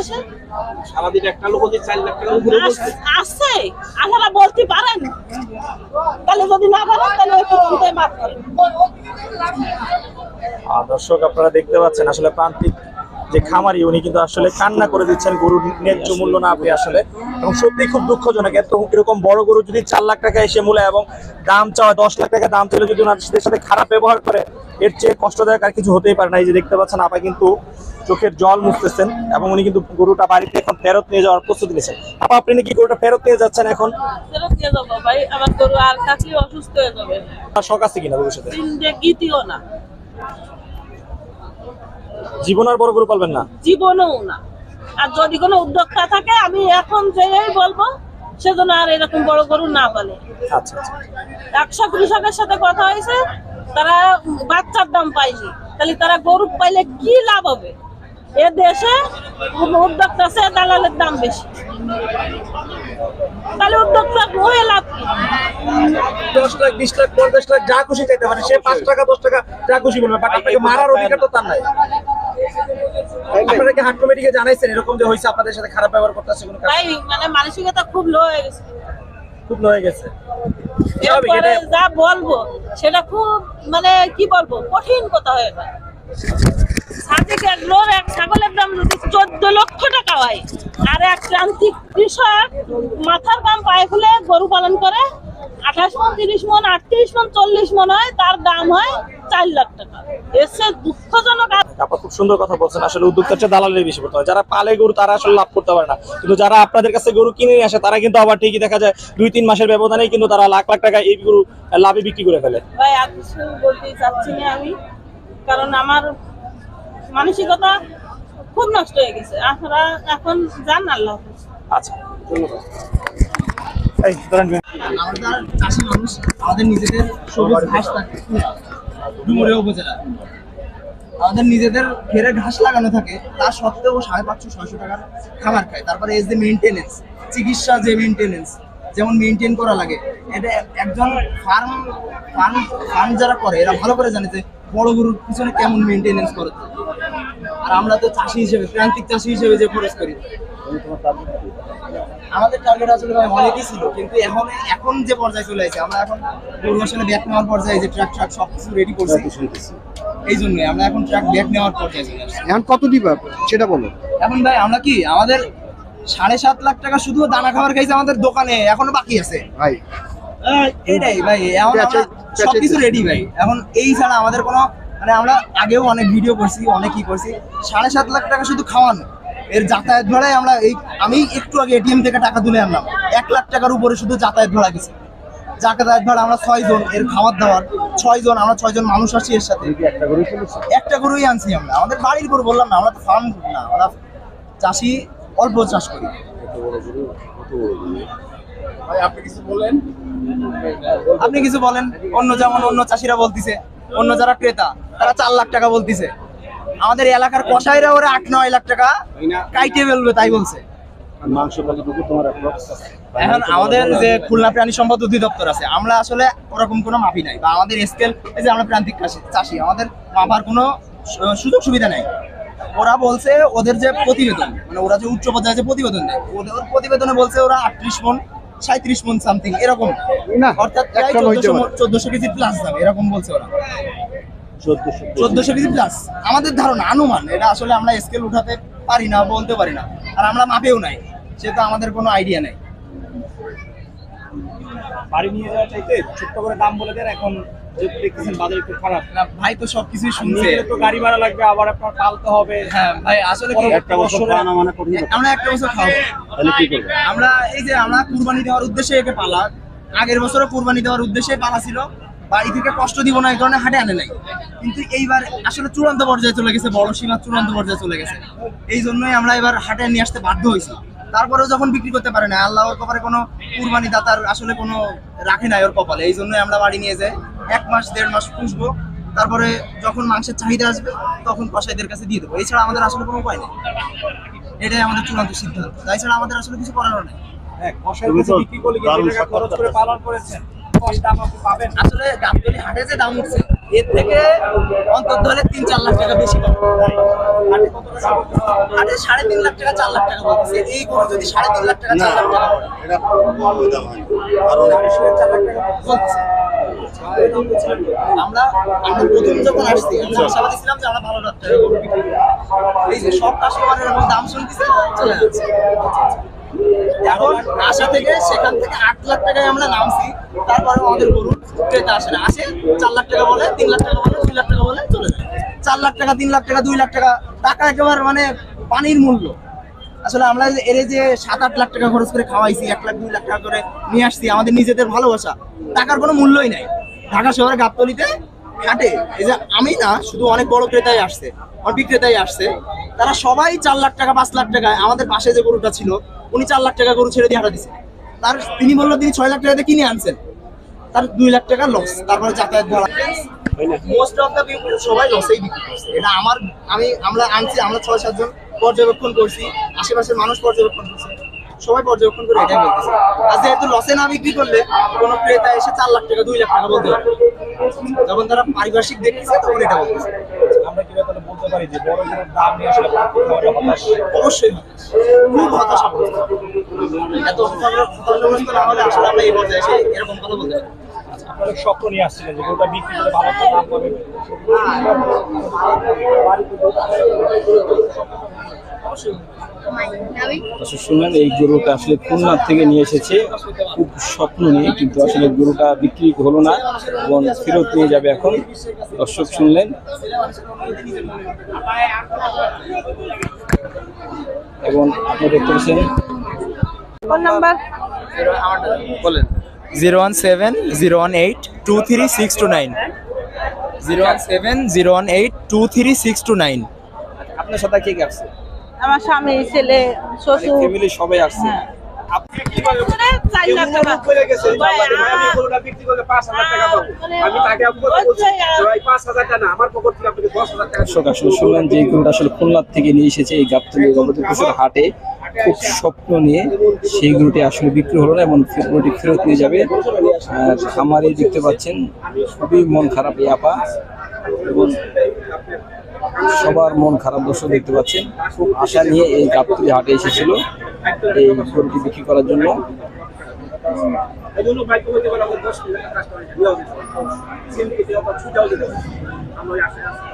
দেশে সারাদিন একটা লোক যদি চার লাখ টাকা উপরে আসছে আছে। আপনারা বলতে পারেন। তাহলে যদি না পারেন তাহলে একটু পর্যন্ত মাফ করেন। দর্শক আপনারা দেখতে পাচ্ছেন আসলে প্রান্তিক যে খামারি উনি কিন্তু আসলে কান্না করে দিচ্ছেন গরুর ন্যায্য মূল্য না পেয়ে আসলে। এবং সত্যি খুব দুঃখজনক এত এরকম বড় গরু যদি চার লাখ টাকা এসে মূল্য এবং দাম চাওয়া দশ লাখ টাকা দাম চলে যদি ওনাদের সাথে খারাপ ব্যবহার করে এর চেয়ে কষ্টদায়ক আর কিছু হতেই পারে না। এই যে দেখতে পাচ্ছেন আপা কিন্তু চোখের জল মুছতেছেন এবং উনি কিন্তু গরুটা বাড়িতে এখন ফেরত নিয়ে যাওয়ার প্রস্তুতি নিয়েছেন। আপা আপনি নাকি গরুটা ফেরত নিয়ে যাচ্ছেন এখন? ফেরত দিয়ে যাব ভাই আমার গরু আর কাছে অসুস্থ হয়ে যাবে। শখ আছে কিনা ভবিষ্যতে? না। জীবন আর বড় গরু পালবেন না? জীবনেও না। আর যদি কোনো উদ্যোক্তা থাকে আমি এখন যেই বলব সেজন্য আর এরকম বড় গরু না বলে আচ্ছা আচ্ছা। একশো কৃষকের সাথে কথা হয়েছে তারা বাচ্চার দাম পায়নি। তাহলে তারা গরু পাইলে কি লাভ হবে? এ দেশে উদ্যোক্তা আছে দালালের দাম বেশি। তাহলে উদ্যোক্তা হয়ে লাভ কি? দশ লাখ বিশ লাখ পঞ্চাশ লাখ যা খুশি চাইতে পারে। সে পাঁচ টাকা দশ টাকা যা খুশি বলবে বাট আপনাকে মারার অধিকার তো তার নাই। আপনারা কি হাট কমিটিকে জানাইছেন এরকম যে হয়েছে আপনাদের সাথে খারাপ ব্যবহার করতেছে কোনো? তাই মানে মানসিকতা খুব লো হয়ে গেছে। খুব হয়ে গেছে। এরপরে যা বলব সেটা খুব মানে কি বলব কঠিন কথা হয়ে যায়। সাদিক এক এক ছাগলের দাম যদি চোদ্দ লক্ষ টাকা হয় আর এক প্রান্তিক কৃষক মাথার দাম পায়ে খুলে গরু পালন করে আঠাশ মন তিরিশ মন আটত্রিশ মন চল্লিশ মন হয় তার দাম হয় চার লাখ টাকা। এসে দুঃখজনক আপা খুব সুন্দর কথা বলছেন। আসলে উদ্যোক্তার চেয়ে দালালের বেশি পড়তে হয়। যারা পালে গরু তারা আসলে লাভ করতে পারে না। কিন্তু যারা আপনাদের কাছে গরু কিনে নিয়ে আসে তারা কিন্তু আবার ঠিকই দেখা যায় দুই তিন মাসের ব্যবধানেই কিন্তু তারা লাখ লাখ টাকা এই গরু লাভে বিক্রি করে ফেলে। ভাই আর কিছু বলতে চাচ্ছি না আমি। কারণ আমার মানসিকতা খুব নষ্ট হয়ে গেছে। আপনারা এখন জান আল্লাহ। আচ্ছা এই ধরেন আমরা চাষি মানুষ আমাদের নিজেদের সবুজ ঘাস থাকে। ডুমুরিয়া উপজেলা। আমাদের নিজেদের ঘেরে ঘাস লাগানো থাকে, তা সত্ত্বেও সাড়ে পাঁচশো, ছয়শো টাকার খাবার খায়। তারপরে এজ যে মেনটেনেন্স চিকিৎসা যে মেনটেনেন্স যেমন মেনটেন করা লাগে, এটা একজন ফার্ম ফার্ম ফার্ম যারা করে, এরা ভালো করে জানে যে বড় গরুর পিছনে কেমন মেনটেনেন্স করে। আর আমরা তো চাষি হিসেবে, প্রান্তিক চাষি হিসেবে যে খরচ করি। আমাদের টার্গেট আসলে ভাই অনেকই ছিল কিন্তু এখন এখন যে পর্যায়ে চলে আসছে আমরা এখন গরু আসলে ব্যাক নেওয়ার পর্যায়ে যে ট্রাক ট্রাক সব কিছু রেডি করছি। এই জন্যই আমরা এখন ট্রাক ব্যাক নেওয়ার পর্যায়ে চলে আসছি। এখন কত দিবা? সেটা বলো। এখন ভাই আমরা কি আমাদের সাড়ে সাত লাখ টাকা শুধু দানা খাবার খাইছে আমাদের দোকানে এখনও বাকি আছে। ভাই। এটাই ভাই এখন সবকিছু রেডি ভাই। এখন এই ছাড়া আমাদের কোনো মানে আমরা আগেও অনেক ভিডিও করছি অনেক কি করছি। সাড়ে সাত লাখ টাকা শুধু খাওয়ানো। এর যাতায়াত ভাড়ায় আমরা এই আমি একটু আগে এটিএম থেকে টাকা তুলে আনলাম। এক লাখ টাকার উপরে শুধু যাতায়াত ভাড়া গেছে। যাতায়াত ভাড়া আমরা ছয় জন, এর খাবার দাবার ছয় জন, আমরা ছয় জন মানুষ আছি এর সাথে। একটা গরুই আনছি আমরা। আমাদের বাড়ির গরু বললাম না, আমরা তো ফার্ম না, আমরা চাষি, অল্প চাষ করি। আপনি কিছু বলেন? অন্য যেমন অন্য চাষিরা বলতিছে, অন্য যারা ক্রেতা, তারা চার লাখ টাকা বলতিছে। আমাদের এলাকার কষাইরা ওরা আট নয় লাখ টাকা কাইটে ফেলবে তাই বলছে। এখন আমাদের যে খুলনা প্রাণী সম্পদ অধিদপ্তর আছে আমরা আসলে ওরকম কোনো মাপি নাই বা আমাদের স্কেল এই যে আমরা প্রান্তিক চাষি- চাষি আমাদের মাপার কোনো সুযোগ সুবিধা নাই। ওরা বলছে ওদের যে প্রতিবেদন মানে ওরা যে উচ্চ পর্যায়ে যে প্রতিবেদন দেয় ওদের প্রতিবেদনে বলছে ওরা আটত্রিশ মন সাঁত্রিশ মন সামথিং এরকম। অর্থাৎ প্রায় চোদ্দশো কেজি প্লাস দাম এরকম বলছে ওরা। চোদ্দশো কেজি। প্লাস আমাদের ধারণা এটা আসলে আমরা স্কেল উঠাতে পারি না বলতে পারি না। আর আমরা মাপেও নাই সেটা আমাদের কোনো আইডিয়া নাই। বাড়ি নিয়ে যাওয়ার চাইতে ছোট্ট করে দাম বলে দেন এখন দেখতেছেন বাজার একটু খারাপ। না ভাই তো সবকিছুই শুনছে। তো গাড়ি ভাড়া লাগবে আবার আপনার পালতে হবে। হ্যাঁ ভাই আসলে কি? একটা বছর মানে কঠিন আমরা একটা বছর আমরা এই যে আমরা কুরবানি দেওয়ার উদ্দেশ্যে একে পালা। আগের বছরও কুরবানি দেওয়ার উদ্দেশ্যে পালা ছিল। বাড়ি থেকে কষ্ট দিব না এই কারণে হাটে আনে নাই। কিন্তু এইবার আসলে চূড়ান্ত পর্যায়ে চলে গেছে বড় সীমা চূড়ান্ত পর্যায়ে চলে গেছে। এই জন্যই আমরা এবার হাটে নিয়ে আসতে বাধ্য হয়েছি। তারপরেও যখন বিক্রি করতে পারে না আল্লাহর কপালে কোনো কুরবানি দাতার আসলে কোনো রাখে নাই ওর কপালে। এই জন্যই আমরা বাড়ি নিয়ে যাই এক মাস দেড় মাস পুষবো। তারপরে যখন মাংসের চাহিদা আসবে তখন কসাইদের কাছে দিয়ে দেবো। এছাড়া আমাদের আসলে কোনো উপায় নেই। এটাই আমাদের চূড়ান্ত সিদ্ধান্ত। তাই ছাড়া আমাদের আসলে কিছু করার নেই। হ্যাঁ কাছে বিক্রি করলে কিন্তু টাকা খরচ করে পালন করেছেন। আসলে গাবতলি হাটে যে দাম উঠছে এর থেকে অন্তত হলে তিন চার লাখ টাকা বেশি পাবো সাড়ে তিন লাখ টাকা চার লাখ টাকা বলতেছে। এই গরু যদি সাড়ে তিন লাখ টাকা চার লাখ টাকা বলতেছে। আমরা আমরা প্রথম যখন আসছি আমরা আশাবাদী ছিলাম যে আমরা ভালো ডাক্তার এই যে সব কাস্টমারের দাম শুনতেছে চলে যাচ্ছে। এখন আশা থেকে সেখান থেকে আট লাখ টাকায় আমরা নামছি। তারপরে আমাদের গরুর ক্রেতা আসে না। আসে চার লাখ টাকা বলে, তিন লাখ টাকা বলে, দুই লাখ টাকা বলে, চলে যায়। চার লাখ টাকা, তিন লাখ টাকা, দুই লাখ টাকা টাকা একেবারে মানে পানির মূল্য। আসলে আমরা এর যে সাত আট লাখ টাকা খরচ করে খাওয়াইছি, এক লাখ, দুই লাখ টাকা করে নিয়ে আসছি, আমাদের নিজেদের ভালোবাসা, টাকার কোনো মূল্যই নাই। ঢাকা শহরে গাবতলিতে হাটে, এই যে আমি না, শুধু অনেক বড় ক্রেতাই আসছে, অনেক বিক্রেতাই আসছে, তারা সবাই চার লাখ টাকা, পাঁচ লাখ টাকায় আমাদের পাশে যে গরুটা ছিল উনি চার লাখ টাকা গরু ছেড়ে দিয়ে হাঁটা দিছে। তার তিনি বলল, তিনি ছয় লাখ টাকাতে কিনে আনছেন। তার দুই লাখ টাকা লস তারপরে যাতায়াত ভাড়া। মোস্ট অফ দ্য সবাই লসেই বিক্রি এটা আমার, আমি, আমরা আনছি, আমরা ছয় সাতজন পর্যবেক্ষণ করছি, আশেপাশের মানুষ পর্যবেক্ষণ করছে। সবাই পর্যবেক্ষণ করে এটাই যেহেতু লসে না বিক্রি করলে, কোনো ক্রেতা এসে চার লাখ টাকা, দুই লাখ টাকা যখন তারা পারিপার্শ্বিক দেখতেছে, তখন এটা বলতেছে আমরা কি তাহলে বলতে পারি যে বড় গরুর দাম নিয়ে আসলে হতাশ। অবশ্যই খুব হতাশাগ্রস্ত এত হতাশাগ্রস্ত না হলে আসলে আমরা এই পর্যায়ে এসে এরকম কথা বলতে পারি আপনাদের স্বপ্ন নিয়ে আসছিলেন যে গরুটা বিক্রি করে ভালো একটা দাম পাবেন আচ্ছা শুনলেন এই গরুটা আসলে খুলনা থেকে নিয়ে এসেছে। খুব স্বপ্ন নিয়ে কিন্তু আসলে গরুটা বিক্রি হলো না এবং ফেরত নিয়ে যাবে এখন। দর্শক শুনলেন? এবং আপনি দেখতে পাচ্ছেন ফোন নাম্বার? বলেন। Zero one seven zero one eight two three six two nine. Zero one seven zero one eight two three six two nine. আপনার সাথে কে কে আসছে আমার স্বামী ছেলে শ্বশুর। ফ্যামিলি সবাই আসছে হ্যাঁ। আপনি কি বলেন লাখ টাকা করে গেছে আমি আ- গরুটা বিক্রি করলে পাঁচ হাজার টাকা পাবো। মানে আমি তাকে বলছি যে ভাই পাঁচ হাজার টাকা না আমার পকেট থেকে আপনাকে দশ হাজার টাকা দর্শক আসলে শুনলেন যে গরুটা আসলে খুলনা থেকে নিয়ে এসেছে এই গাবতলি গবাদি পশুর হাটে। খুব স্বপ্ন নিয়ে সেই গরুটি আসলে বিক্রি হলো না এবং গরুটি ফেরত নিয়ে যাবে। আর খামারে দেখতে পাচ্ছেন খুবই মন খারাপ এই আপা। এবং সবার মন খারাপ দর্শক দেখতে পাচ্ছেন খুব আশা নিয়ে এই গাবতলি হাটে এসেছিল এই গরুটি বিক্রি করার জন্য। এই জন্য ভাই তোমাকে বলে আমাদের দশ মিনিট কাজটা দিয়েও দিতে সিমকে দিয়ে আবার ছুটাও দিতে আমরা ওই আশায় আছি।